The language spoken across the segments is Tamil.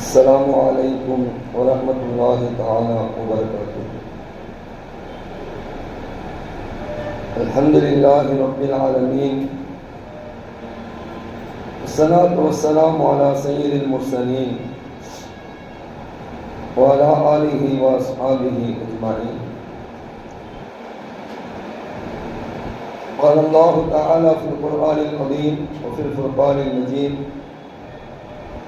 السلام عليكم ورحمة الله تعالى وبركاته. الحمد لله رب العالمين. الصلاة والسلام على سيد المرسلين وعلى آله وأصحابه أجمعين. قال الله تعالى في القرآن العظيم وفي الفرقان المجيد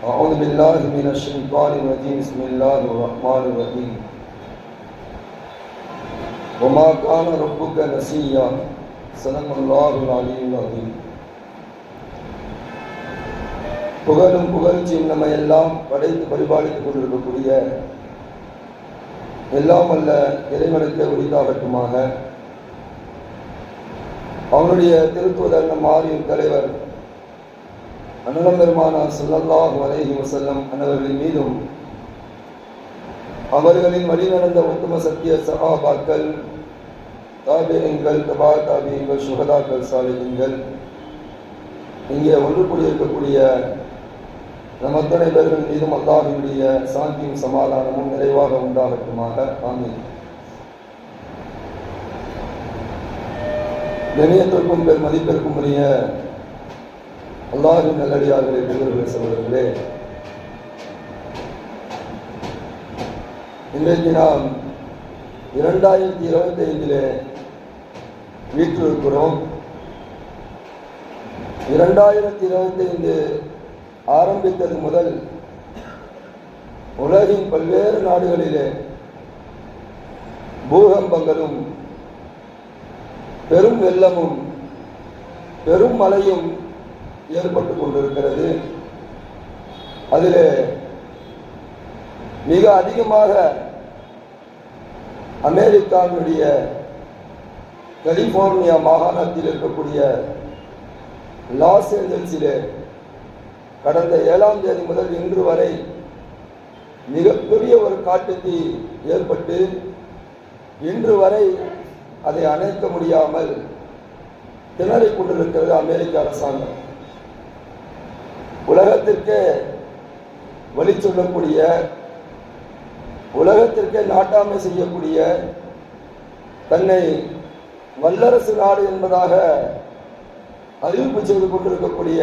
أعوذ بالله من الشيطان الرجيم بسم الله الرحمن الرحيم وما كان ربك نسيا صدق الله العلي العظيم புகழும் புகழ்ச்சியும் நம்ம எல்லாம் படைத்து பரிபாலித்துக் கொண்டிருக்கக்கூடிய எல்லாம் அல்ல இறைவனுக்கு உரிதாகட்டுமாக அவனுடைய திருத்துவதர் நம் ஆரியின் தலைவர் அண்ணலம் பெருமானார் சொல்லல்லாஹு அலைஹி வசல்லம் அன்னவர்களின் மீதும் அவர்களின் வழிநடந்த உத்தம சத்திய சகாபாக்கள் தாபியங்கள் தபா தாபியங்கள் சுகதாக்கள் சாலிகங்கள் இங்கே ஒன்று கூடியிருக்கக்கூடிய நம் அத்தனை பேர்கள் மீதும் அல்லாஹினுடைய சாந்தியும் சமாதானமும் நிறைவாக உண்டாகட்டுமாக. ஆமீன். கணியத்திற்கும் பெரும் மதிப்பிற்கும் உரிய அல்லாஹின் நல்லடியார்களே பெரியவர்களே சகோதரர்களே. இன்றைக்கு நாம் இரண்டாயிரத்தி இருபத்தி ஐந்திலே வீற்றிருக்கிறோம். இரண்டாயிரத்தி இருபத்தி ஐந்து ஆரம்பித்தது முதல் உலகின் பல்வேறு நாடுகளிலே பூகம்பங்களும் பெரும் வெள்ளமும் பெரும் மழையும் ஏற்பட்டு கொண்டிருக்கிறது. அதில் மிக அதிகமாக அமெரிக்காவினுடைய கலிபோர்னியா மாகாணத்தில் இருக்கக்கூடிய லாஸ் ஏஞ்சல்ஸிலே கடந்த ஏழாம் தேதி முதல் இன்று வரை மிகப்பெரிய ஒரு காட்டுத்தீ ஏற்பட்டு இன்று வரை அதை அணைக்க முடியாமல் திணறிக் கொண்டிருக்கிறது அமெரிக்க அரசாங்கம். உலகத்திற்கே வழி சொல்லக்கூடிய உலகத்திற்கே நாட்டாமை செய்யக்கூடிய தன்னை வல்லரசு நாடு என்பதாக அறிவிப்பு செய்து கொண்டிருக்கக்கூடிய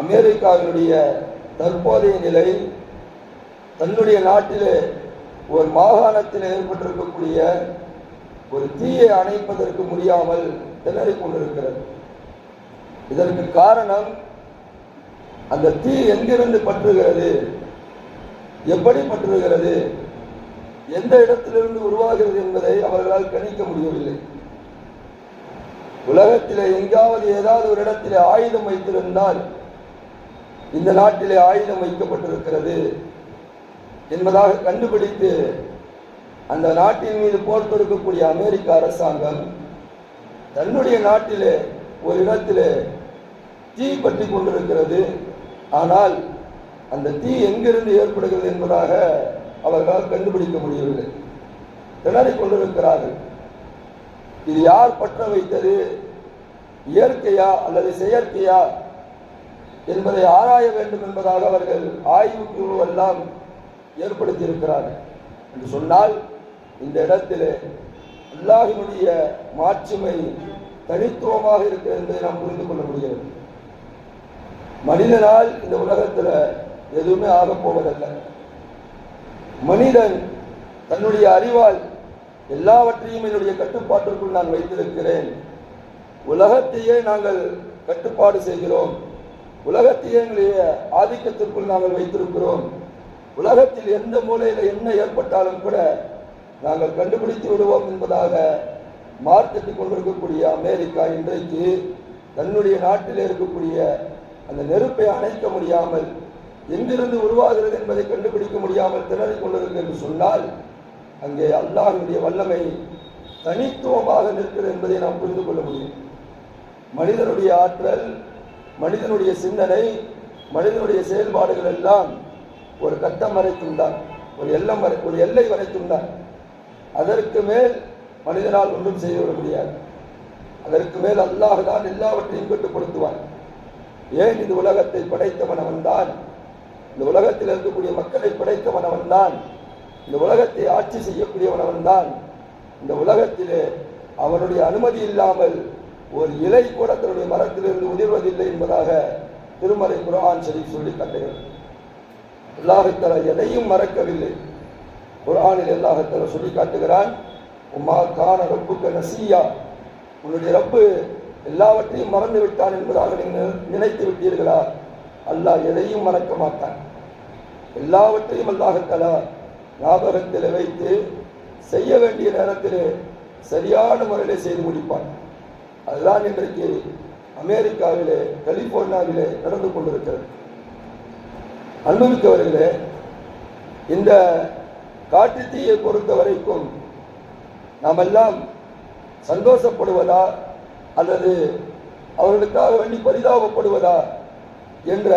அமெரிக்காவினுடைய தற்போதைய நிலை தன்னுடைய நாட்டிலே ஒரு மாகாணத்தில் ஏற்பட்டிருக்கக்கூடிய ஒரு தீயை அணைப்பதற்கு முடியாமல் திணறிக் கொண்டிருக்கிறது. இதற்கு காரணம் அந்த தீ எங்கிருந்து பற்றுகிறது? எப்படி பற்றுகிறது? எந்த இடத்திலிருந்து உருவாகிறது என்பதை அவர்களால் கணிக்க முடியவில்லை. உலகத்திலே எங்காவது ஏதாவது ஒரு இடத்திலே ஆயுதம் வைத்திருந்தால் இந்த நாட்டிலே ஆயுதம் வைக்கப்பட்டிருக்கிறது என்பதாக கண்டுபிடித்து அந்த நாட்டின் மீது போர் தொடுக்கக்கூடிய அமெரிக்க அரசாங்கம் தன்னுடைய நாட்டிலே ஒரு இடத்திலே தீ பற்றி கொண்டிருக்கிறது. ஆனால் அந்த தீ எங்கிருந்து ஏற்படுகிறது என்பதாக அவர்களால் கண்டுபிடிக்க முடியவில்லை. திணறிக் கொண்டிருக்கிறார்கள். இது யார் பற்ற வைத்தது? இயற்கையா அல்லது செயற்கையா என்பதை ஆராய வேண்டும் என்பதாக அவர்கள் ஆய்வு குழு எல்லாம் ஏற்படுத்தியிருக்கிறார்கள். என்று சொன்னால் இந்த இடத்திலே அல்லாஹினுடைய மாட்சிமை தனித்துவமாக இருக்கிறது என்பதை நாம் புரிந்து கொள்ள முடிகிறது. மனிதனால் இந்த உலகத்தில் எதுவுமே ஆகப் போவதல்ல. மனிதன் தன்னுடைய அறிவால் எல்லாவற்றையும் என்னுடைய கட்டுப்பாட்டிற்குள் நான் வைத்திருக்கிறேன். உலகத்தையே நாங்கள் கட்டுப்பாடு செய்கிறோம். உலகத்தையே எங்களுடைய ஆதிக்கத்திற்குள் நாங்கள் வைத்திருக்கிறோம். உலகத்தில் எந்த மூலையில் என்ன ஏற்பட்டாலும் கூட நாங்கள் கண்டுபிடித்து விடுவோம் என்பதாக மார்க்கெட்டுக் கொண்டிருக்கக்கூடிய அமெரிக்கா இன்றைக்கு தன்னுடைய நாட்டில் இருக்கக்கூடிய அந்த நெருப்பை அணைக்க முடியாமல் எங்கிருந்து உருவாகிறது என்பதை கண்டுபிடிக்க முடியாமல் திணறிக் கொண்டிருக்கு என்று சொன்னால் அங்கே அல்லாஹினுடைய வல்லமை தனித்துவமாக நிற்கிறது என்பதை நாம் புரிந்து கொள்ள முடியும். மனிதனுடைய ஆற்றல் மனிதனுடைய சிந்தனை மனிதனுடைய செயல்பாடுகள் எல்லாம் ஒரு கட்டம் வரைக்கும் தான் ஒரு எல்லம் வரை ஒரு எல்லை வரைக்கும் தான். அதற்கு மேல் மனிதனால் ஒன்றும் செய்துவிட முடியாது. அதற்கு மேல் அல்லாஹ் தான் எல்லாவற்றையும் கட்டுப்படுத்துவான். ஏன் இந்த உலகத்தை படைத்தவன் அவன்தான்? இந்த உலகத்தில் இருக்கக்கூடிய மக்களை படைத்தவன் அவன்தான். இந்த உலகத்தை ஆட்சி செய்யக்கூடியவன் அவன்தான். இந்த உலகத்திலே அவனுடைய அனுமதி இல்லாமல் ஒரு இலை கூட தன்னுடைய மரத்திலிருந்து உதிர்வதில்லை என்பதாக திருமலை குர்ஆன் ஷரீஃப் சொல்லி காட்டுகிறது. அல்லாஹத்தலா எதையும் மறக்கவில்லை. குர்ஆனில் அல்லாஹத்தலா சொல்லி காட்டுகிறான் உமா கான ரப்புக்க நசியா. உன்னுடைய ரப்பு எல்லாவற்றையும் மறந்து விட்டான் என்பதாக நீங்கள் நினைத்து விட்டீர்களா? அல்லாஹ் எதையும் மறக்க மாட்டான். எல்லாவற்றையும் அல்லாஹத்தலா ஞாபகத்தில் வைத்து செய்ய வேண்டிய நேரத்தில் சரியான முறையில் செய்து முடிப்பான். அதுதான் இன்றைக்கு அமெரிக்காவிலே கலிபோர்னியாவிலே நடந்து கொண்டிருக்கிறது. அன்புமிக்கவர்களே இந்த காட்டுத்தீயை பொறுத்த வரைக்கும் நாம் எல்லாம் சந்தோஷப்படுவதா அல்லது அவர்களுக்காக வேண்டி பரிதாபப்படுவதா என்ற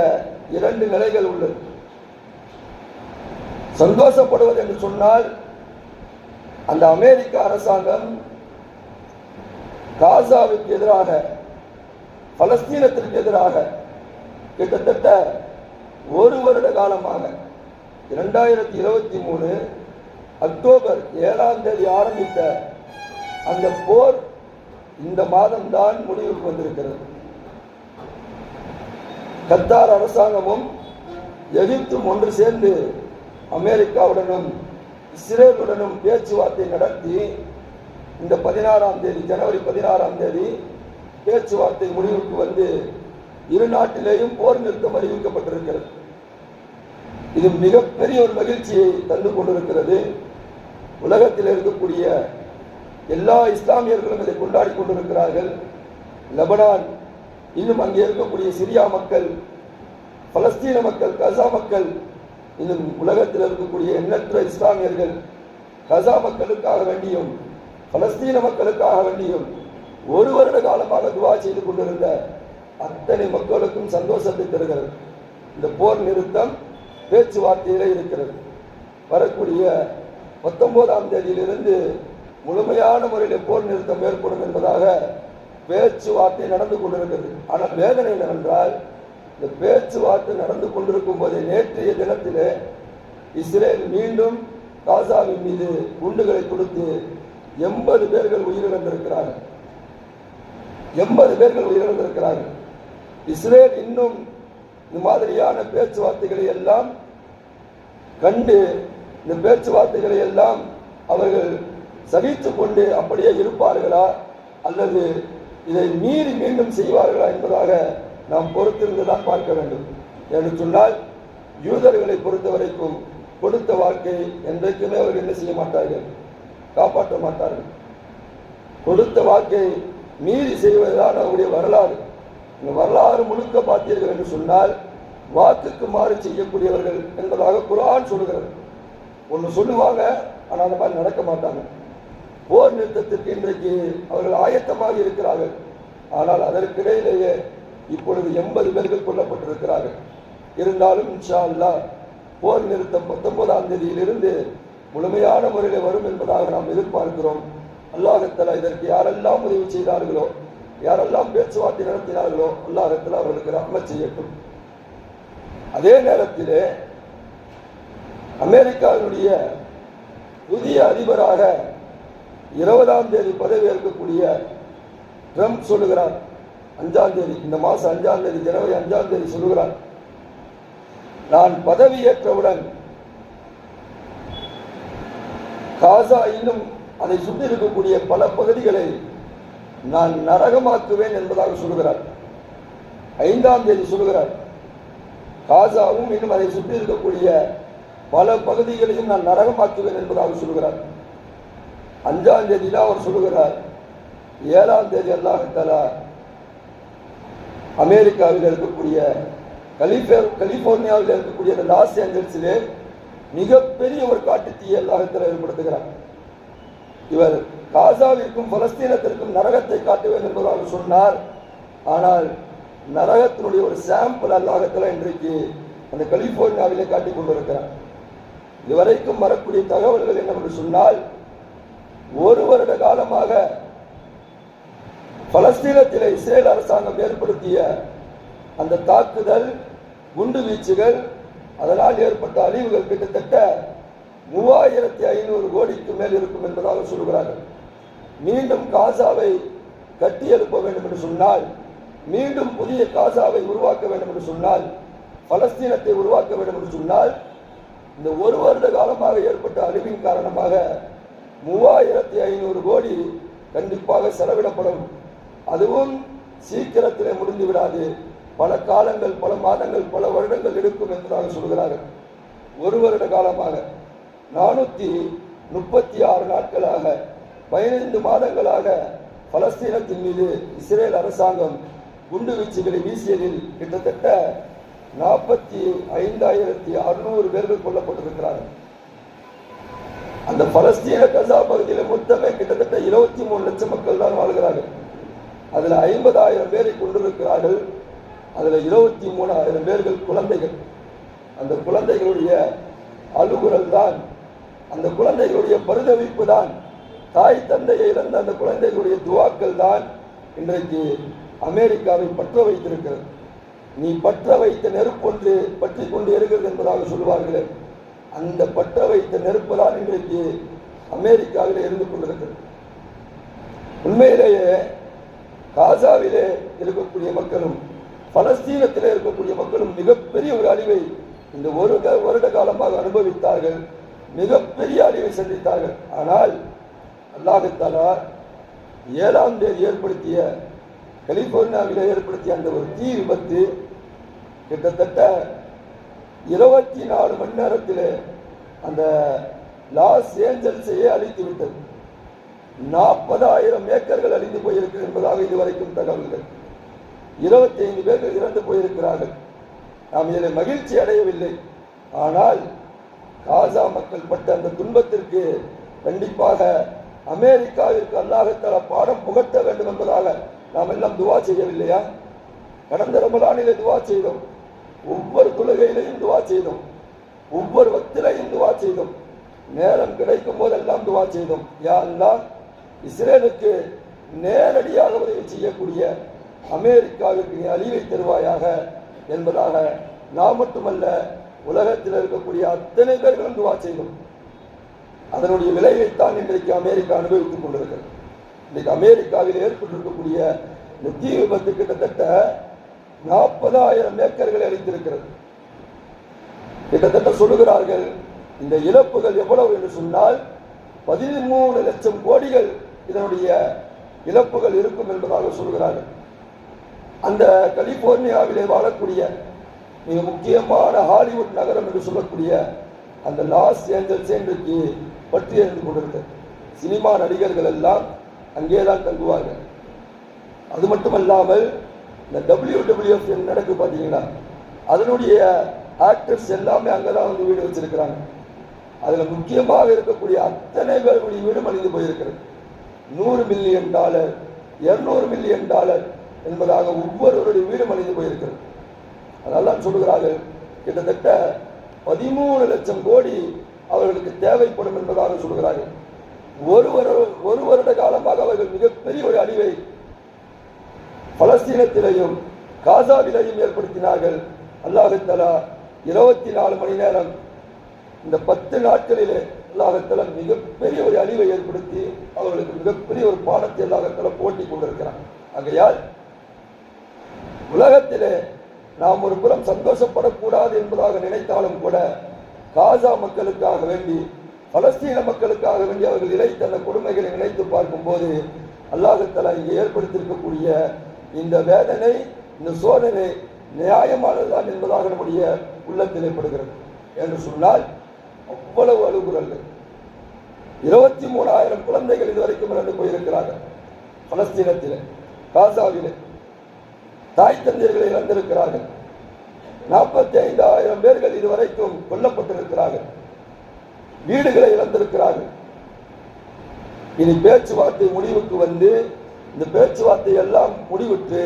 இரண்டு நிலைகள் உள்ளது. சந்தோஷப்படுவது என்று சொன்னால் அந்த அமெரிக்க அரசாங்கம் காசாவுக்கு எதிராக பலஸ்தீனத்திற்கு எதிராக கிட்டத்தட்ட ஒரு வருட காலமாக இரண்டாயிரத்தி இருபத்தி மூணு அக்டோபர் ஏழாம் தேதி ஆரம்பித்த அந்த போர் இந்த மாதம்தான் முடிவுக்கு வந்திருக்கிறது. கத்தார் அரசாங்கமும் எகிப்தும் ஒன்று சேர்ந்து அமெரிக்காவுடனும் இஸ்ரேலுடனும் பேச்சுவார்த்தை நடத்தி இந்த பதினாறாம் தேதி ஜனவரி பதினாறாம் தேதி பேச்சுவார்த்தை முடிவுக்கு வந்து இரு நாட்டிலேயும் போர் நிறுத்தம் அறிவிக்கப்பட்டிருக்கிறது. இது மிகப்பெரிய ஒரு மகிழ்ச்சியை தந்து கொண்டிருக்கிறது. உலகத்தில் இருக்கக்கூடிய எல்லா இஸ்லாமியர்களும் இதை கொண்டாடி கொண்டிருக்கிறார்கள். லெபனான் இன்னும் அங்கே இருக்கக்கூடிய சிரியா மக்கள் பலஸ்தீன மக்கள் கசா மக்கள் இன்னும் உலகத்தில் இருக்கக்கூடிய எண்ணற்ற இஸ்லாமியர்கள் கசா மக்களுக்காக வேண்டியும் பலஸ்தீன மக்களுக்காக வேண்டியும் ஒரு வருட காலமாக துவா செய்து கொண்டிருந்த அத்தனை மக்களுக்கும் சந்தோஷத்தை தருகிறது. இந்த போர் நிறுத்தம் பேச்சுவார்த்தையிலே இருக்கிறது. வரக்கூடிய பத்தொன்பதாம் தேதியிலிருந்து முழுமையான முறையில் போர் நிறுத்தம் ஏற்படும் என்பதாக பேச்சுவார்த்தை நடந்து கொண்டிருக்கிறது. ஆனால் வேதனை என்னவென்றால் இந்த பேச்சுவார்த்தை நடந்து கொண்டிருக்கும் போதே நேற்றைய தினத்திலே இஸ்ரேல் மீண்டும் காசாவின் மீது குண்டுகளை கொடுத்து எண்பது பேர்கள் உயிரிழந்திருக்கிறார்கள். எண்பது பேர்கள் உயிரிழந்திருக்கிறார்கள். இஸ்ரேல் இன்னும் இந்த மாதிரியான பேச்சுவார்த்தைகளை எல்லாம் கண்டு இந்த பேச்சுவார்த்தைகளை எல்லாம் அவர்கள் சகித்துக் கொண்டு அப்படியே இருப்பார்களா? அல்லது இதை மீறி மீண்டும் செய்வார்களா என்பதாக நாம் பொறுத்திருந்து தான் பார்க்க வேண்டும். என்று சொன்னால் யூதர்களை பொறுத்த வரைக்கும் கொடுத்த வாழ்க்கை என்றைக்குமே அவர்கள் என்ன செய்ய மாட்டார்கள்? காப்பாற்ற மாட்டார்கள். கொடுத்த வாழ்க்கை மீறி செய்வதுதான் அவருடைய வரலாறு. இந்த வரலாறு முழுக்க பார்த்தீர்கள் என்று சொன்னால் வாக்குக்கு மாறு செய்யக்கூடியவர்கள் என்பதாக குரான் சொல்லுகிறது ஒன்று சொல்லுவாங்க ஆனால் அந்த மாதிரி நடக்க மாட்டாங்க. போர் நிறுத்தத்திற்கு இன்றைக்கு அவர்கள் ஆயத்தமாக இருக்கிறார்கள். ஆனால் அதற்கிடையிலேயே இப்பொழுது எண்பது பேர்கள் கொல்லப்பட்டிருக்கிறார்கள். இருந்தாலும் இன்ஷா அல்லாஹ் போர் நிறுத்தம் பத்தொன்பதாம் தேதியிலிருந்து முழுமையான முறையில் வரும் என்பதாக நாம் எதிர்பார்க்கிறோம். அல்லாஹத்தலா இதற்கு யாரெல்லாம் உதவி செய்தார்களோ யாரெல்லாம் பேச்சுவார்த்தை நடத்தினார்களோ அல்லாஹத்தில் அவர்களுக்கு ரஹ்மத் செய்யட்டும். அதே நேரத்திலே அமெரிக்காவினுடைய புதிய அதிபராக இருபதாம் தேதி பதவியேற்கக்கூடிய ட்ரம்ப் சொல்லுகிறார் அஞ்சாம் தேதி இந்த மாதம் அஞ்சாம் தேதி ஜனவரி அஞ்சாம் தேதி சொல்லுகிறார். நான் பதவியேற்றவுடன் காசா இன்னும் அதை சுற்றி இருக்கக்கூடிய பல பகுதிகளை நான் நரகமாக்குவேன் என்பதாக சொல்லுகிறார். ஐந்தாம் தேதி சொல்லுகிறார். காசாவும் இன்னும் அதை சுற்றி இருக்கக்கூடிய பல பகுதிகளையும் நான் நரகமாக்குவேன் என்பதாக சொல்லுகிறார். அஞ்சாம் தேதி அவர் சொல்லுகிறார். ஏழாம் தேதி அல்லாஹாலா அமெரிக்காவில் இருக்கக்கூடிய கலிபே கலிபோர்னியாவில் இருக்கக்கூடிய அந்த லாஸ் ஏஞ்சல்ஸிலே மிகப்பெரிய ஒரு காட்டுத்தீயை அல்லாஹத்தில் ஏற்படுத்துகிறார். இவர் காசாவிற்கும் பலஸ்தீனத்திற்கும் நரகத்தை காட்டுவேன் என்பதாக சொன்னார். ஆனால் நரகத்தினுடைய ஒரு சாம்பிள் அல்லாஹத்தில் இன்றைக்கு அந்த கலிபோர்னியாவிலே காட்டிக் கொண்டிருக்கிறார். இதுவரைக்கும் வரக்கூடிய தகவல்கள் என்னவென்று சொன்னால் ஒரு வருட காலமாக பலஸ்தீனத்தில் இஸ்ரேல் அரசாங்கம் ஏற்படுத்திய அந்த தாக்குதல் குண்டு வீச்சுகள் அதனால் ஏற்பட்ட அழிவுகள் கிட்டத்தட்ட மூவாயிரத்தி ஐநூறு கோடிக்கு மேல் இருக்கும் என்பதாக சொல்கிறார்கள். மீண்டும் காசாவை கட்டி எழுப்ப வேண்டும் என்று சொன்னால் மீண்டும் புதிய காசாவை உருவாக்க வேண்டும் என்று சொன்னால் பலஸ்தீனத்தை உருவாக்க வேண்டும் என்று சொன்னால் இந்த ஒரு வருட காலமாக ஏற்பட்ட அழிவின் காரணமாக மூவாயிரத்தி ஐநூறு கோடி கண்டிப்பாக செலவிடப்படும். அதுவும் சீக்கிரத்தில் முடிந்து விடாது. பல காலங்கள் பல மாதங்கள் பல வருடங்கள் எடுக்கும் என்பதாக சொல்கிறார்கள். ஒரு வருட காலமாக நானூற்றி முப்பத்தி ஆறு நாட்களாக பதினைந்து மாதங்களாக பலஸ்தீனத்தின் மீது இஸ்ரேல் அரசாங்கம் குண்டு வீச்சுகளை வீசியதில் கிட்டத்தட்ட நாற்பத்தி ஐந்தாயிரத்தி அறுநூறு பேர்கள் கொல்லப்பட்டிருக்கிறார்கள். அந்த பலஸ்தீன கசா பகுதியில் மொத்தமே கிட்டத்தட்ட இருபத்தி மூணு லட்சம் மக்கள் தான் வாழ்கிறார்கள். அதில் ஐம்பதாயிரம் பேரை கொண்டிருக்கிறார்கள் அதில் இருபத்தி மூணாயிரம் பேர்கள் குழந்தைகள். அந்த குழந்தைகளுடைய அழுகுரல் தான் அந்த குழந்தைகளுடைய பரிதவிப்பு தான் தாய் தந்தையை இழந்த அந்த குழந்தைகளுடைய துவாக்கள் தான் இன்றைக்கு அமெரிக்காவை பற்ற வைத்திருக்கிறது. நீ பற்ற வைத்த நெருப்பொன்று பற்றி கொண்டு இருக்கிறது என்பதாக சொல்வார்களே அந்த பட்ட வைத்த நெருப்பு இன்றைக்கு அமெரிக்காவில் இருந்து கொண்டிருக்கிறது. உண்மையிலேயே காசாவிலே இருக்கக்கூடிய மக்களும் பலஸ்தீனத்தில் இருக்கக்கூடிய மக்களும் மிகப்பெரிய ஒரு அழிவை இந்த ஒரு வருட காலமாக அனுபவித்தார்கள். மிகப்பெரிய அழிவை சந்தித்தார்கள். ஆனால் அல்லாஹத்தாலா ஏழாம் தேதி ஏற்படுத்திய கலிபோர்னியாவில் ஏற்படுத்திய அந்த ஒரு தீ விபத்து கிட்டத்தட்ட இருபத்தி நாலு மணி நேரத்தில் அந்த லாஸ் ஏஞ்சல்ஸையே அழித்து விட்டது. நாற்பதாயிரம் ஏக்கர்கள் அழிந்து போயிருக்கிறது என்பதாக இதுவரைக்கும் தகவல்கள். இருபத்தி ஐந்து பேர்கள் இறந்து போயிருக்கிறார்கள். நாம் இதில் மகிழ்ச்சி அடையவில்லை. ஆனால் காசா மக்கள் பட்ட அந்த துன்பத்திற்கு கண்டிப்பாக அமெரிக்காவிற்கு அல்லாஹத்தால பாடம் புகட்ட வேண்டும் என்பதாக நாம் எல்லாம் துவா செய்யவில்லையா? கடந்த ரொம்ப நாளிலே துவா செய்தோம். ஒவ்வொரு தொழுகையிலையும் துவா செய்தோம். ஒவ்வொரு வக்திலையும் துவா செய்தோம். நேரம் கிடைக்கும் போதெல்லாம் துவா செய்தோம். யாரெல்லாம் இஸ்ரேலுக்கு நேரடியாக உதவி செய்யக்கூடிய அமெரிக்காவிற்கு நீ அழிவை தருவாயாக என்பதாக நாம் மட்டுமல்ல உலகத்தில் இருக்கக்கூடிய அத்தனை பேர்களும் துவா செய்தோம். அதனுடைய விளைவைத்தான் இன்றைக்கு அமெரிக்கா அனுபவித்துக் கொண்டிருக்கிறது. இன்றைக்கு அமெரிக்காவில் ஏற்பட்டிருக்கக்கூடிய இந்த தீ விபத்து கிட்டத்தட்ட நாற்பதாயிரம் ஏக்கர்களை அளித்திருக்கிறது கிட்டத்தட்ட சொல்லுகிறார்கள் இந்த இழப்புகள் எவ்வளவு என்று சொன்னால் பதிமூணு லட்சம் கோடிகள் இதனுடைய இழப்புகள் இருக்கும் என்பதாக சொல்கிறார்கள் அந்த கலிபோர்னியாவிலே வாழக்கூடிய மிக முக்கியமான ஹாலிவுட் நகரம் என்று சொல்லக்கூடிய அந்த லாஸ் ஏஞ்சல்ஸ் இன்றைக்கு பற்றி இருந்து கொண்டிருக்கிறது. சினிமா நடிகர்கள் எல்லாம் அங்கே தான் தங்குவார்கள். அது மட்டுமல்லாமல் இந்த WWF நடக்கு பார்த்தீங்கன்னா அதனுடைய ஆக்டர்ஸ் எல்லாமே அங்கே தான் வந்து வீடு வச்சிருக்கிறாங்க. அதில் முக்கியமாக இருக்கக்கூடிய அத்தனை பேருடைய வீடும் மலிந்து போயிருக்கிறது. நூறு மில்லியன் டாலர் இரநூறு மில்லியன் டாலர் என்பதாக ஒவ்வொருவருடைய வீடும் மலிந்து போயிருக்கிறது. அதெல்லாம் சொல்லுகிறார்கள் கிட்டத்தட்ட பதிமூணு லட்சம் கோடி அவர்களுக்கு தேவைப்படும் என்பதாக சொல்கிறார்கள் ஒரு வருட ஒரு வருட காலமாக அவர்கள் மிகப்பெரிய ஒரு அழிவை பலஸ்தீனத்திலையும் காசாவிலையும் ஏற்படுத்தினார்கள். அல்லாஹத்தலா இருபத்தி நாலு மணி நேரம் இந்த பத்து நாட்களிலே அல்லாஹத்தலா மிகப்பெரிய ஒரு அழிவை ஏற்படுத்தி அவர்களுக்கு மிகப்பெரிய ஒரு பாடத்தை அல்லாஹத்தலா போட்டி கொண்டிருக்கிறான். ஆகையால் உலகத்திலே நாம் ஒரு புறம் சந்தோஷப்படக்கூடாது என்பதாக நினைத்தாலும் கூட காசா மக்களுக்காக வேண்டி பலஸ்தீன மக்களுக்காக வேண்டி அவர்கள் இழைத்த அந்த கொடுமைகளை நினைத்து பார்க்கும்போது அல்லாஹத்தலா இங்கே ஏற்படுத்தியிருக்கக்கூடிய இந்த வேதனை இந்த சோதனை நியாயமானதுதான் என்பதாக நம்முடைய உள்ளத்தில் ஏற்படுகிறது என்று சொன்னால் அவ்வளவு அழுகுறல்கள் இருபத்தி மூணாயிரம் குழந்தைகள் இதுவரைக்கும் இறந்து போயிருக்கிறார்கள். பலஸ்தீனத்தில் காசாவிலே. தாய் தந்தையர்களை இழந்திருக்கிறார்கள் நாற்பத்தி ஐந்தாயிரம் பேர்கள் இதுவரைக்கும் கொல்லப்பட்டிருக்கிறார்கள். வீடுகளை இழந்திருக்கிறார்கள். இனி பேச்சுவார்த்தை முடிவுக்கு வந்து இந்த பேச்சுவார்த்தை எல்லாம் முடிவுற்று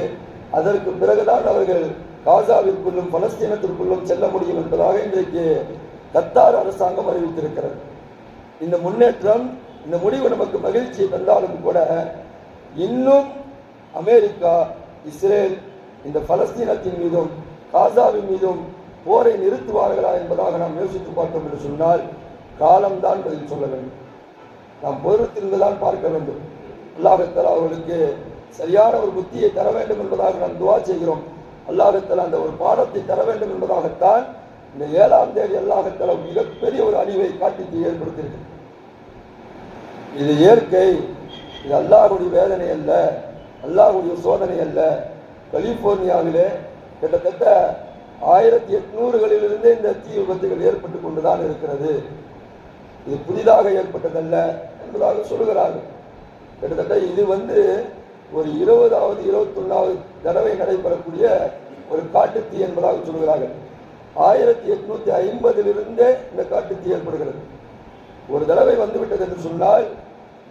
அதற்கு பிறகுதான் அவர்கள் காசாவிற்குள்ளும் பலஸ்தீனத்திற்குள்ளும் செல்ல முடியும் என்பதாக இன்றைக்கு கத்தார் அரசாங்கம் அறிவித்திருக்கிறது. இந்த முன்னேற்றம் இந்த முடிவு நமக்கு மகிழ்ச்சியை தந்தாலும் கூட இன்னும் அமெரிக்கா இஸ்ரேல் இந்த பலஸ்தீனத்தின் மீதும் காசாவின் மீதும் போரை நிறுத்துவார்களா என்பதாக நாம் யோசித்து பார்த்தோம் என்று சொன்னால் காலம்தான் பதில் சொல்ல வேண்டும். நாம் பொறுத்திருந்து தான் பார்க்க வேண்டும். அல்லாஹத்தலா அவர்களுக்கு சரியான ஒரு புத்தியை தர வேண்டும் என்பதாக நாம் துவா செய்கிறோம். அல்லாஹத்தலா அந்த ஒரு பாடத்தை தர வேண்டும் என்பதாகத்தான் இந்த ஏழாம் தேதி அல்லாஹத்தலா மிகப்பெரிய ஒரு அழிவை காட்டி ஏற்படுத்தியிருக்கு. இது இயற்கை இது அல்லாஹுடைய வேதனை அல்ல அல்லாஹுடைய சோதனை அல்ல. கலிபோர்னியாவிலே கிட்டத்தட்ட ஆயிரத்தி எட்நூறுகளிலிருந்தே இந்த தீ விபத்துகள் ஏற்பட்டு கொண்டுதான் இருக்கிறது. இது புதிதாக ஏற்பட்டதல்ல என்பதாக சொல்கிறார்கள் கிட்டத்தட்ட இது வந்து ஒரு இருபதாவது இருபத்தொன்னாவது தடவை நடைபெறக்கூடிய ஒரு காட்டுத்தீ என்பதாக சொல்கிறார்கள் ஆயிரத்தி எட்நூத்தி ஐம்பதிலிருந்தே இந்த காட்டுத்தீ ஏற்படுகிறது. ஒரு தடவை வந்துவிட்டது என்று சொன்னால்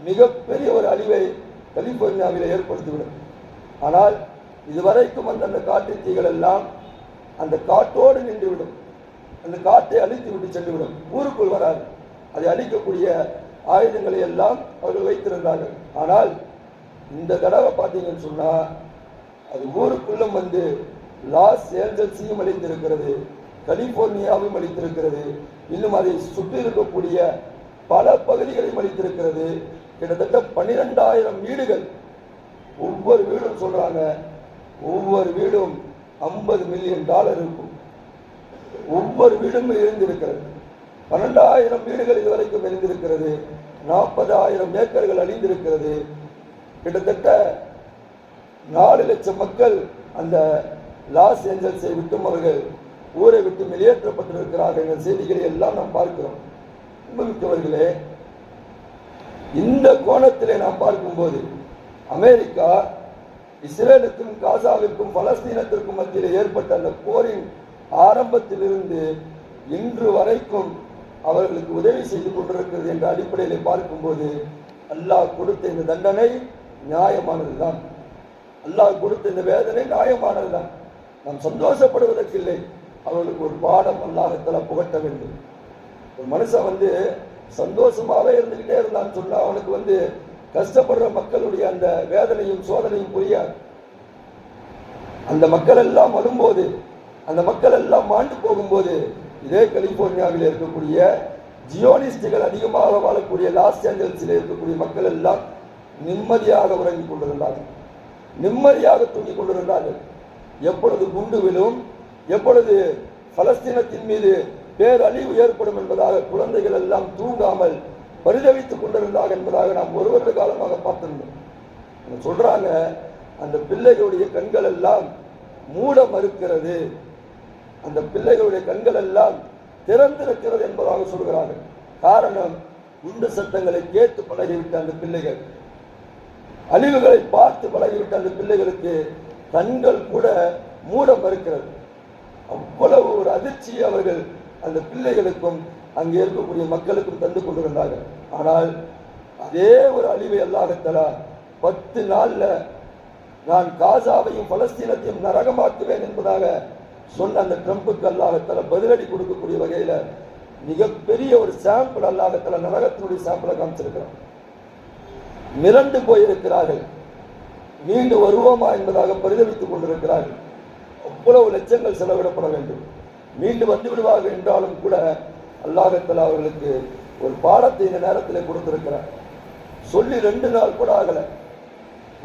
மிகப்பெரிய ஒரு அழிவை கலிபோர்னியாவில் ஏற்படுத்திவிடும். ஆனால் இதுவரைக்கும் வந்த அந்த காட்டுத்தீகள் எல்லாம் அந்த காட்டோடு நின்றுவிடும். அந்த காட்டை அழித்து விட்டு சென்றுவிடும். ஊருக்குள் வராது. அதை அழிக்கக்கூடிய ஆயுதங்களை எல்லாம் அவர்கள் வைத்திருந்தார்கள். ஆனால் இந்த தடவை பார்த்தீங்கன்னு சொன்னா அது ஊருக்குள்ளும் வந்து லாஸ் ஏஞ்சல்ஸையும் அழித்திருக்கிறது கலிபோர்னியாவையும் அழித்திருக்கிறது இன்னும் அதை சுற்றி இருக்கக்கூடிய பல பகுதிகளையும் அழித்திருக்கிறது கிட்டத்தட்ட பன்னிரெண்டாயிரம் வீடுகள் ஒவ்வொரு வீடும் சொல்றாங்க ஒவ்வொரு வீடும் ஐம்பது மில்லியன் டாலர் இருக்கும். ஒவ்வொரு வீடும் இருந்திருக்கிறது. பன்னெண்டாயிரம் வீடுகள் இதுவரைக்கும் எரிந்திருக்கிறது. நாற்பதாயிரம் ஏக்கர்கள் அழிந்திருக்கிறது. கிட்டத்தட்ட நாலு லட்சம் மக்கள் அந்த லாஸ் ஏஞ்சல்ஸை விட்டும் அவர்கள் ஊரை விட்டு வெளியேற்றப்பட்டிருக்கிறார்கள் என்ற செய்திகளை எல்லாம் நாம் பார்க்கிறோம். அன்புமிக்கவர்களே இந்த கோணத்திலே நாம் பார்க்கும்போது அமெரிக்கா இஸ்ரேலுக்கும் காசாவிற்கும் பலஸ்தீனத்திற்கும் மத்தியில் ஏற்பட்ட அந்த போரின் ஆரம்பத்திலிருந்து இன்று வரைக்கும் அவர்களுக்கு உதவி செய்து கொண்டிருக்கிறது என்ற அடிப்படையில் பார்க்கும்போது அல்லாஹ் கொடுத்த இந்த தண்டனை நியாயமானதுதான். அல்லாஹ் கொடுத்த இந்த வேதனை நியாயமானதுதான். நாம் சந்தோஷப்படுவதற்கில்லை அவர்களுக்கு ஒரு பாடம் அல்லாஹத்தில் புகட்ட வேண்டும். ஒரு மனுஷன் வந்து சந்தோஷமாகவே இருந்துக்கிட்டே இருந்தான்னு சொன்னால் அவனுக்கு வந்து கஷ்டப்படுற மக்களுடைய அந்த வேதனையும் சோதனையும் புரியாது. அந்த மக்கள் எல்லாம் வரும்போது அந்த மக்கள் எல்லாம் மாண்டு போகும்போது இதே கலிபோர்னியாவில் இருக்கக்கூடிய ஜியோனிஸ்டுகள் அதிகமாக வாழக்கூடிய லாஸ் ஏஞ்சல்ஸில் இருக்கக்கூடிய மக்கள் எல்லாம் நிம்மதியாக உறங்கிக் கொண்டிருந்தார்கள். நிம்மதியாக தூங்கிக் கொண்டிருந்தார்கள். எப்பொழுது குண்டு விழும் எப்பொழுது பலஸ்தீனத்தின் மீது பேரழிவு ஏற்படும் என்பதாக குழந்தைகள் எல்லாம் தூங்காமல் பரிதவித்துக் கொண்டிருந்தார்கள் என்பதாக நாம் ஒரு வருட காலமாக பார்த்திருந்தோம். அவங்க சொல்றாங்க? அந்த பிள்ளைகளுடைய கண்கள் எல்லாம் மூட மறுக்கிறது. அந்த பிள்ளைகளுடைய கண்கள் எல்லாம் திறந்திருக்கிறது என்பதாக சொல்கிறார்கள். காரணம் குண்டு சத்தங்களை கேட்டு பழகிவிட்ட அந்த பிள்ளைகள். அழிவுகளை பார்த்து பழகிவிட்ட அந்த பிள்ளைகளுக்கு கண்கள் கூட மூட மறுக்கிறது. அவ்வளவு ஒரு அதிர்ச்சி அவர்கள் அந்த பிள்ளைகளுக்கும் அங்கே இருக்கக்கூடிய மக்களுக்கும் தந்து கொண்டிருந்தார்கள். ஆனால் அதே ஒரு அழிவை அல்லாஹத்தலா பத்து நாள்ல நான் காசாவையும் பலஸ்தீனத்தையும் நரகமாக்குவேன் என்பதாக சொன்ன அந்த ட்ரம்புக்கு அல்லாஹத்தில் பதிலடி கொடுக்கக்கூடிய வகையில் மிகப்பெரிய ஒரு சாம்பிள் அல்லாஹத்தில் நரகத்தினுடைய சாம்பிளை காமிச்சிருக்கிறான். மிரண்டு போயிருக்கிறார்கள். மீண்டு வருவோமா என்பதாக பரிதவித்துக் கொண்டிருக்கிறார்கள். அவ்வளவு லட்சங்கள் செலவிடப்பட வேண்டும். மீண்டு வந்து விடுவார்கள் என்றாலும் கூட அல்லாஹத்தில் அவர்களுக்கு ஒரு பாடத்தை இந்த நேரத்தில் கொடுத்திருக்கிறார். சொல்லி ரெண்டு நாள் கூட ஆகலை.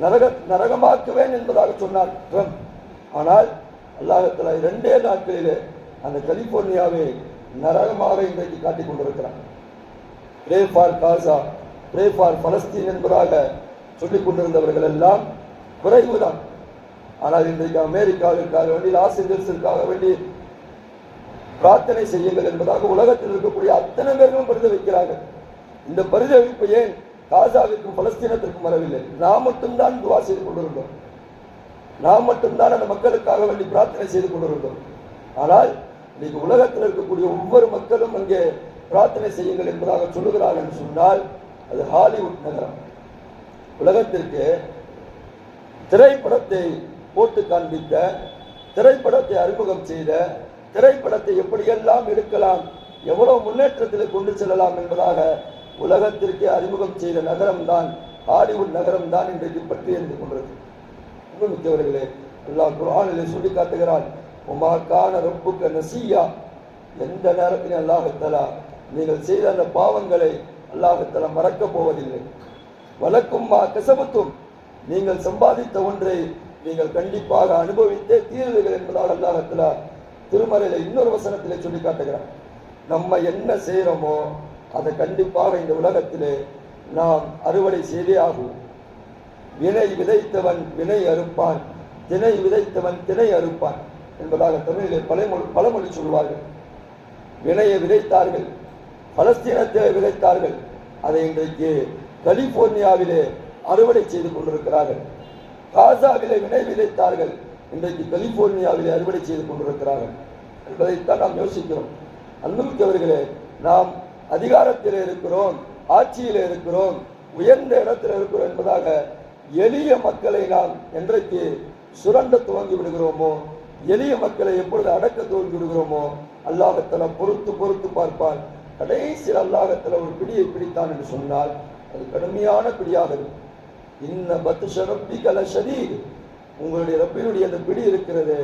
நரக நரகமாக்குவேன் என்பதாக சொன்னார் ட்ரம்ப் ஆனால் அல்லாஹத்தலா இரண்டே நாட்களிலே அந்த கலிபோர்னியாவை நரகமாக இன்றைக்கு காட்டிக் கொண்டிருக்கிறான். Pray for Gaza pray for Palestine என்பதாக சொல்லிக் கொண்டிருந்தவர்கள் எல்லாம் குறைவுதான். ஆனால் இன்றைக்கு அமெரிக்காவிற்காக வேண்டி லாஸ் ஏஞ்சல்ஸிற்காக வேண்டி பிரார்த்தனை செய்யுங்கள் என்பதாக உலகத்தில் இருக்கக்கூடிய அத்தனை பேர்களும் பரிதவிக்கிறார்கள். இந்த பரிதவிப்பு ஏன் காசாவிற்கும் பலஸ்தீனத்திற்கும் வரவில்லை? நாம் மட்டும்தான் துவா செய்து கொண்டிருந்தோம். நாம் மட்டும்தான் அந்த மக்களுக்காக வேண்டி பிரார்த்தனை செய்து கொண்டிருந்தோம். ஆனால் இன்னைக்கு உலகத்தில் இருக்கக்கூடிய ஒவ்வொரு மக்களும் அங்கே பிரார்த்தனை செய்யுங்கள் என்பதாக சொல்லுகிறார்கள் என்று சொன்னால் அது ஹாலிவுட் நகரம். உலகத்திற்கு திரைப்படத்தை போட்டு காண்பித்த திரைப்படத்தை அறிமுகம் செய்த திரைப்படத்தை எப்படியெல்லாம் எடுக்கலாம் எவ்வளவு முன்னேற்றத்தில் கொண்டு செல்லலாம் என்பதாக உலகத்திற்கே அறிமுகம் செய்த நகரம்தான் ஹாலிவுட் நகரம் தான் இன்றைக்கு பற்றி அறிந்து கொண்டிருக்கு மிக்கவர்களே அல்லாஹ் குரானிலே சொல்லி காட்டுகிறான் உமாக்கான ரொப்புக்க நசியா. எந்த நேரத்திலும் அல்லாஹத்தலா நீங்கள் செய்த அந்த பாவங்களை அல்லாஹத்தலா மறக்க போவதில்லை. வழக்கும் மா கசபத்தும். நீங்கள் சம்பாதித்த ஒன்றை நீங்கள் கண்டிப்பாக அனுபவித்தே தீருவீர்கள் என்பதாக அல்லாஹத்தலா திருமறையில இன்னொரு வசனத்திலே சொல்லி காட்டுகிறார் நம்ம என்ன செய்யறோமோ அதை கண்டிப்பாக இந்த உலகத்திலே நாம் அறுவடை செய்தே ஆகும் வினை விதைத்தவன் வினை அறுப்பான். திணை விதைத்தவன் திணை அறுப்பான் என்பதாக தமிழிலே பழமொழி பழமொழி சொல்வார்கள் வினையை விதைத்தார்கள் பலஸ்தீனத்தை விதைத்தார்கள் அதை இன்றைக்கு கலிபோர்னியாவிலே அறுவடை செய்து கொண்டிருக்கிறார்கள். காசாவிலே வினை விதைத்தார்கள் இன்றைக்கு கலிபோர்னியாவிலே அறுவடை செய்து கொண்டிருக்கிறார்கள் என்பதைத்தான் நாம் யோசிக்கிறோம். அன்புமிக்கவர்களே நாம் அதிகாரத்தில் இருக்கிறோம் ஆட்சியில் இருக்கிறோம் உயர்ந்த இடத்தில் இருக்கிறோம் என்பதாக எளிய மக்களை நாம் என்றைக்கு சுரண்ட துவங்கி விடுகிறோமோ எளிய மக்களை எப்பொழுது அடக்க துவங்கி விடுகிறோமோ அல்லாஹத்தல பொறுத்து பொறுத்து பார்ப்பான். கடைசியில் அல்லாஹத்தில் ஒரு பிடியை பிடித்தான் என்று சொன்னால் அது கடுமையான பிடியாக இருக்கும். இன்ன பத்து ஷரப்பி கல உங்களுடைய ரப்பினுடைய அந்த பிடி இருக்கிறது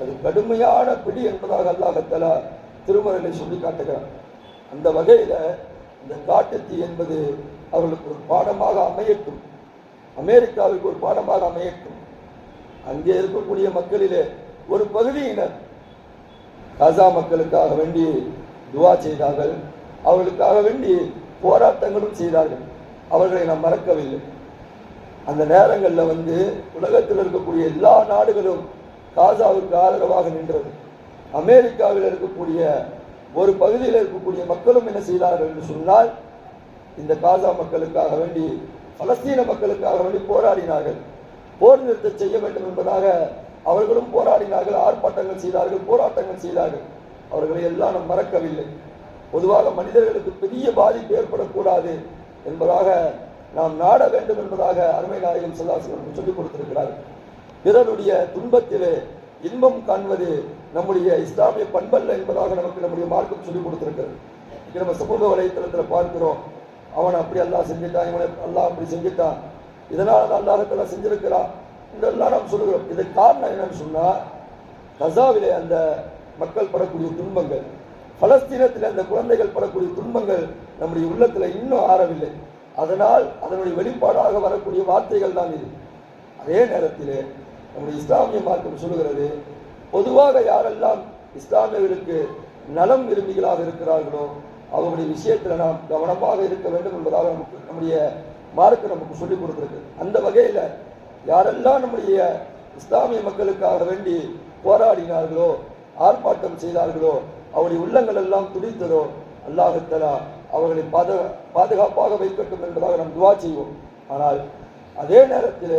அது கடுமையான பிடி என்பதாக அல்லாஹத்தலா திருமறையில சொல்லி காட்டுகிறார் அந்த வகையில இந்த காட்டுத்தீ என்பது அவர்களுக்கு ஒரு பாடமாக அமையட்டும். அமெரிக்காவுக்கு ஒரு பாடமாக அமையட்டும். அங்கே இருக்கக்கூடிய மக்களிலே ஒரு பகுதியினர் காசா மக்களுக்காக வேண்டி துவா செய்தார்கள். அவர்களுக்காக வேண்டி போராட்டங்களும் செய்தார்கள். அவர்களை நாம் மறக்கவில்லை. அந்த நேரங்களில் வந்து உலகத்தில் இருக்கக்கூடிய எல்லா நாடுகளும் காசாவுக்கு ஆதரவாக நின்றது. அமெரிக்காவில் இருக்கக்கூடிய ஒரு பகுதியில் இருக்கக்கூடிய மக்களும் என்ன செய்தார்கள் என்று சொன்னால் இந்த காசா மக்களுக்காக வேண்டி பலஸ்தீன மக்களுக்காக வேண்டி போராடினார்கள். போர் நிறுத்தம் செய்ய வேண்டும் என்பதாக அவர்களும் போராடினார்கள். ஆர்ப்பாட்டங்கள் செய்தார்கள் போராட்டங்கள் செய்தார்கள். அவர்களை எல்லாம் நாம் மறக்கவில்லை. பொதுவாக மனிதர்களுக்கு பெரிய பாதிப்பு ஏற்படக்கூடாது என்பதாக நாம் நாட வேண்டும் என்பதாக அருமை நாயகம் செல்லாசனம் சொல்லிக் கொடுத்திருக்கிறார். பிறருடைய துன்பத்திலே இன்பம் காண்பது நம்முடைய இஸ்லாமிய பண்பல்ல என்பதாக நமக்கு நம்முடைய மார்க்கம் சொல்லிக் கொடுத்திருக்கிறது. நம்ம சமூக வலைத்தளத்தில் பார்க்கிறோம். அவன் அப்படி அல்லாஹ் செஞ்சுட்டான் இவனை அல்லாஹ் அப்படி செஞ்சுட்டான். இதனால தான் அல்லாஹத்தெல்லாம் செஞ்சிருக்கிறான். இதெல்லாம் நாம் சொல்லுகிறோம். இதுக்கு காரணம் என்னன்னு சொன்னால் கசாவிலே அந்த மக்கள் படக்கூடிய துன்பங்கள் பலஸ்தீனத்தில் அந்த குழந்தைகள் படக்கூடிய துன்பங்கள் நம்முடைய உள்ளத்தில் இன்னும் ஆறவில்லை. அதனால் அதனுடைய வெளிப்பாடாக வரக்கூடிய வார்த்தைகள் தான் இது. அதே நேரத்தில் நம்முடைய இஸ்லாமிய மார்க்கம் சொல்லுகிறது பொதுவாக யாரெல்லாம் இஸ்லாமியர்களுக்கு நலம் விரும்பிகளாக இருக்கிறார்களோ அவருடைய விஷயத்தில் நாம் கவனமாக இருக்க வேண்டும் என்பதாக நமக்கு நம்முடைய மார்க்கு நமக்கு சொல்லிக் கொடுத்துருக்கு. அந்த வகையில் யாரெல்லாம் நம்முடைய இஸ்லாமிய மக்களுக்காக வேண்டி போராடினார்களோ ஆர்ப்பாட்டம் செய்தார்களோ அவருடைய உள்ளங்கள் எல்லாம் துடித்ததோ அல்லாஹத்தலா அவர்களை பாத பாதுகாப்பாக வைக்கட்டும் என்பதாக நாம் துவா செய்வோம். ஆனால் அதே நேரத்தில்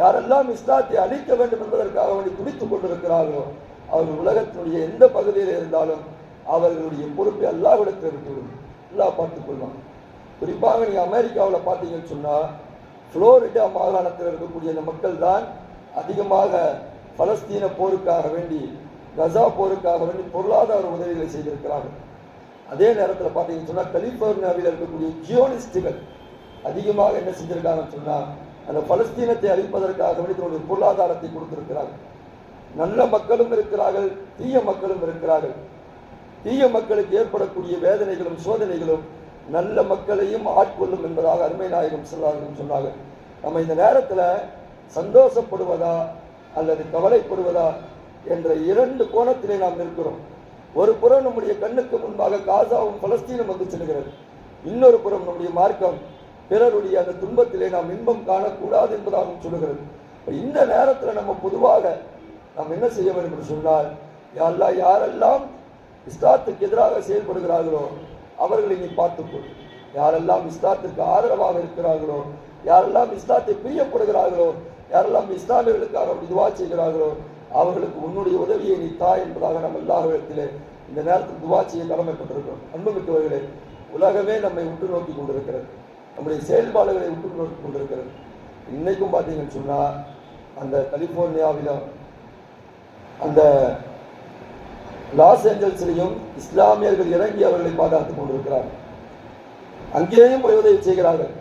யாரெல்லாம் இஸ்லாத்தை அழிக்க வேண்டும் என்பதற்காக வேண்டி துடித்துக் கொண்டிருக்கிறார்களோ அவர்கள் உலகத்தினுடைய எந்த பகுதியில் இருந்தாலும் அவர்களுடைய பொறுப்பை அல்லாஹ்விடத்தில் இருக்கிறது எல்லா பார்த்துக் குறிப்பாக நீங்க அமெரிக்காவில் பார்த்தீங்கன்னு சொன்னா புளோரிடா மாகாணத்தில் இருக்கக்கூடிய அந்த மக்கள் தான் அதிகமாக பலஸ்தீன போருக்காக வேண்டி கசா போருக்காக வேண்டி பொருளாதார உதவிகளை செய்திருக்கிறார்கள். அதே நேரத்தில் பார்த்தீங்கன்னு சொன்னா கலிபோர்னியாவில் இருக்கக்கூடிய ஜியோனிஸ்டுகள் அதிகமாக என்ன செஞ்சிருக்காங்கன்னு சொன்னா அந்த பலஸ்தீனத்தை அழிப்பதற்காக வேண்டி தன்னுடைய பொருளாதாரத்தை கொடுத்திருக்கிறார்கள். நல்ல மக்களும் இருக்கிறார்கள் தீய மக்களும் இருக்கிறார்கள். தீய மக்களுக்கு ஏற்படக்கூடிய வேதனைகளும் சோதனைகளும் நல்ல மக்களையும் ஆட்கொள்ளும் என்பதாக அருமை நாயகம் சொல்லார்கள் சொன்னாங்க. நம்ம இந்த நேரத்தில் சந்தோஷப்படுவதா அல்லது கவலைப்படுவதா என்ற இரண்டு கோணத்திலே நாம் நிற்கிறோம். ஒரு புறம் நம்முடைய கண்ணுக்கு முன்பாக காசாவும் பலஸ்தீனும் வந்து செல்கிறது. இன்னொரு புறம் நம்முடைய மார்க்கம் பிறருடைய அந்த துன்பத்திலே நாம் இன்பம் காணக்கூடாது என்பதாகவும் சொல்லுகிறது. இந்த நேரத்தில் நம்ம பொதுவாக நாம் என்ன செய்ய வேண்டும் என்று சொன்னால் யாரெல்லாம் யாரெல்லாம் இஸ்லாத்துக்கு எதிராக செயல்படுகிறார்களோ அவர்களை நீ பார்த்துக்கொள் யாரெல்லாம் இஸ்லாத்திற்கு ஆதரவாக இருக்கிறார்களோ யாரெல்லாம் இஸ்லாத்தை பிரியப்படுகிறார்களோ யாரெல்லாம் இஸ்லாமியர்களுக்காக இதுவா செய்கிறார்களோ அவர்களுக்கு உன்னுடைய உதவியை நீ தா என்பதாக நம்ம எல்லாரிடத்திலே இந்த நேரத்தில் துவா செய்ய கடமைப்பட்டிருக்கிறோம். அன்புமிக்கவர்களே உலகமே நம்மை உற்று நோக்கி கொண்டிருக்கிறது. நம்முடைய செயல்பாடுகளை உற்று நோக்கி கொண்டிருக்கிறது. இன்னைக்கும் பார்த்தீங்கன்னு சொன்னால் அந்த கலிபோர்னியாவிலும் அந்த லாஸ் ஏஞ்சல்ஸிலையும் இஸ்லாமியர்கள் இறங்கி அவர்களை பாதுகாத்துக் கொண்டிருக்கிறார்கள் அங்கேயும் போய் உதவி செய்கிறார்கள்.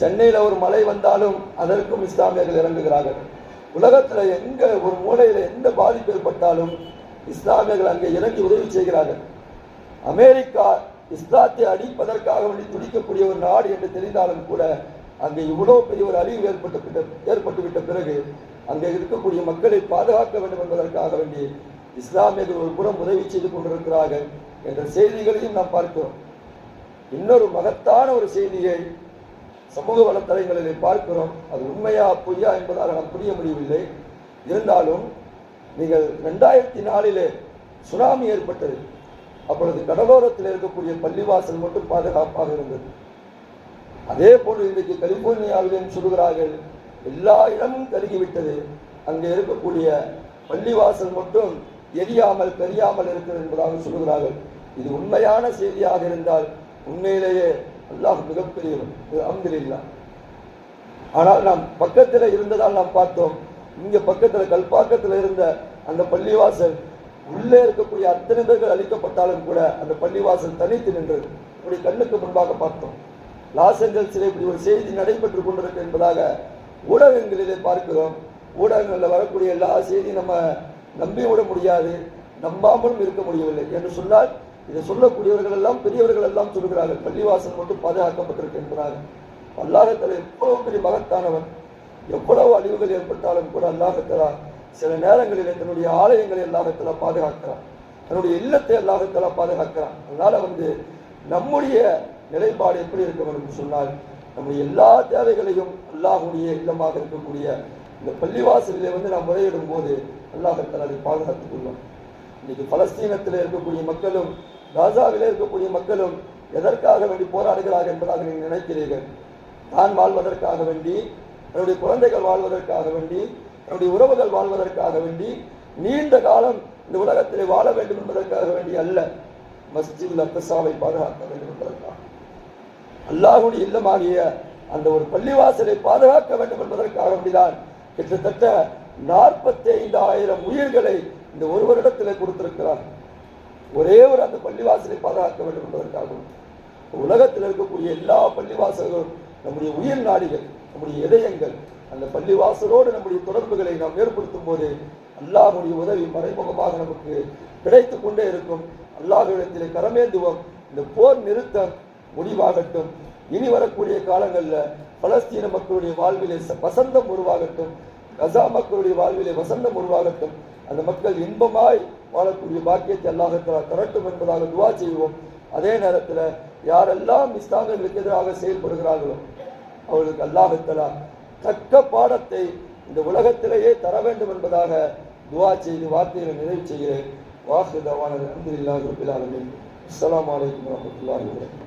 சென்னையில் ஒரு மழை வந்தாலும் அதற்கும் இஸ்லாமியர்கள் இறங்குகிறார்கள். உலகத்தில் எங்க ஒரு மூலையில் எந்த பாதிப்பு ஏற்பட்டாலும் இஸ்லாமியர்கள் அங்கே இறங்கி உதவி செய்கிறார்கள். அமெரிக்கா இஸ்லாத்தை அடிப்பதற்காக வேண்டி துடிக்கக்கூடிய ஒரு நாடு என்று தெரிந்தாலும் கூட அங்கே இவ்வளோ பெரிய ஒரு அழிவு ஏற்பட்டு ஏற்பட்டுவிட்ட பிறகு அங்கே இருக்கக்கூடிய மக்களை பாதுகாக்க வேண்டும் என்பதற்காக வேண்டி இஸ்லாமியர்கள் ஒரு புறம் உதவி செய்து கொண்டிருக்கிறார்கள் என்ற செய்திகளையும் நாம் பார்க்கிறோம். இன்னொரு மகத்தான ஒரு செய்தியை சமூக வலைத்தளங்களிலே பார்க்கிறோம். அது உண்மையா பொய்யா என்பதால் நாம் புரிய முடியவில்லை. இருந்தாலும் நீங்கள் ரெண்டாயிரத்தி நாலிலே சுனாமி ஏற்பட்டது. அப்பொழுது கடலோரத்தில் இருக்கக்கூடிய பள்ளிவாசல் மட்டும் பாதுகாப்பாக இருந்தது. அதே போன்று இன்றைக்கு கலிபோர்னியாவிலும் சொல்கிறார்கள் எல்லா இடமும் கருகிவிட்டது. அங்கே இருக்கக்கூடிய பள்ளிவாசல் மட்டும் எரியாமல் தெரியாமல் இருக்கிறது என்பதாக சொல்கிறார்கள் இது உண்மையான செய்தியாக இருந்தால் உண்மையிலேயே அல்லாஹ் மிகப்பெரியவன் இது அல்ஹம்துலில்லாஹ் ஆனால் நாம் பக்கத்தில் இருந்ததால் நாம் பார்த்தோம். இங்கே பக்கத்தில் கல்பாக்கத்தில் இருந்த அந்த பள்ளிவாசல் உள்ளே இருக்கக்கூடிய அத்தனை பேர்கள் அழிக்கப்பட்டாலும் கூட அந்த பள்ளிவாசல் தனித்து நின்றது. இப்படி கண்ணுக்கு முன்பாக பார்த்தோம். லாஸ் ஏஞ்சல்ஸில் இப்படி ஒரு செய்தி நடைபெற்று கொண்டிருக்கு என்பதாக ஊடகங்களிலே பார்க்கிறோம். ஊடகங்களில் வரக்கூடிய எல்லா செய்தியும் நம்ம நம்பி விட முடியாது நம்பாமலும் இருக்க முடியவில்லை என்று சொன்னால் இதை சொல்லக்கூடியவர்கள் எல்லாம் பெரியவர்கள் எல்லாம் சொல்கிறார்கள் பள்ளிவாசல் மட்டும் பாதுகாக்கப்பட்டிருக்கு என்கிறார்கள் அல்லாஹத்தலா எவ்வளவு பெரிய மகத்தானவன். எவ்வளவு அழிவுகள் ஏற்பட்டாலும் கூட அல்லாஹத்தலா சில நேரங்களில் தன்னுடைய ஆலயங்களை அல்லாஹத்தலா பாதுகாக்கிறான். தன்னுடைய இல்லத்தை அல்லாஹத்தலா பாதுகாக்கிறான். அதனால வந்து நம்முடைய நிலைப்பாடு எப்படி இருக்க வேண்டும் என்று சொன்னால் நம்முடைய எல்லா தேவைகளையும் அல்லாஹுடைய இல்லமாக இருக்கக்கூடிய இந்த பள்ளிவாசலிலே வந்து நாம் முறையிடும் போது அல்லாஹத்தால் அதை பாதுகாத்துக் கொள்வோம் இன்னைக்கு பலஸ்தீனத்தில் இருக்கக்கூடிய மக்களும் காசாவிலே இருக்கக்கூடிய மக்களும் எதற்காக வேண்டி போராடுகிறார்கள் என்பதாக நீங்கள் நினைக்கிறீர்கள்? தான் வாழ்வதற்காக வேண்டி தன்னுடைய குழந்தைகள் வாழ்வதற்காக வேண்டி தன்னுடைய உறவுகள் வாழ்வதற்காக வேண்டி நீண்ட காலம் இந்த உலகத்திலே வாழ வேண்டும் என்பதற்காக வேண்டி அல்ல மஸ்ஜித் அக்கசாவை பாதுகாக்க வேண்டும் என்பதற்காக. அல்லாஹுடைய இல்லமாகிய அந்த ஒரு பள்ளிவாசலை பாதுகாக்க வேண்டும் என்பதற்காக வேண்டிதான் கிட்டத்தட்ட நாற்பத்தி ஐந்தாயிரம் உயிர்களை இந்த ஒரு வருடத்தில் கொடுத்திருக்கிறார். ஒரே ஒரு அந்த பள்ளிவாசலை பாதுகாக்க வேண்டும் என்பதற்காகவும் உலகத்தில் இருக்கக்கூடிய எல்லா பள்ளிவாசல்களும் நம்முடைய உயிர் நாடிகள் நம்முடைய இதயங்கள் அந்த பள்ளிவாசலோடு நம்முடைய தொடர்புகளை நாம் ஏற்படுத்தும் போது அல்லாஹுடைய உதவி மறைமுகமாக நமக்கு கிடைத்து கொண்டே இருக்கும். அல்லாஹ்விடத்திலே கரமேந்துவோம் இந்த போர் நிறுத்தம் முடிவாகட்டும். இனி வரக்கூடிய காலங்களில் பலஸ்தீன மக்களுடைய வாழ்விலே ச- வசந்தம் உருவாகட்டும். கசா மக்களுடைய வாழ்விலே வசந்தம் உருவாகட்டும். அந்த மக்கள் இன்பமாய் வாழக்கூடிய பாக்கியத்தை அல்லாஹத்தலா தரட்டும் என்பதாக துவா செய்வோம். அதே நேரத்தில் யாரெல்லாம் இஸ்லாமியர்களுக்கு எதிராக செயல்படுகிறார்களோ அவர்களுக்கு அல்லாஹத்தலா தக்க பாடத்தை இந்த உலகத்திலேயே தர வேண்டும் என்பதாக துவா செய்து வார்த்தைகளை நிறைவு செய்கிறேன். வாக்கு தவான இல்லாத ரபில் ஆலமீன். அஸ்ஸலாமு அலைக்கும் வரஹ்மத்துல்லாஹி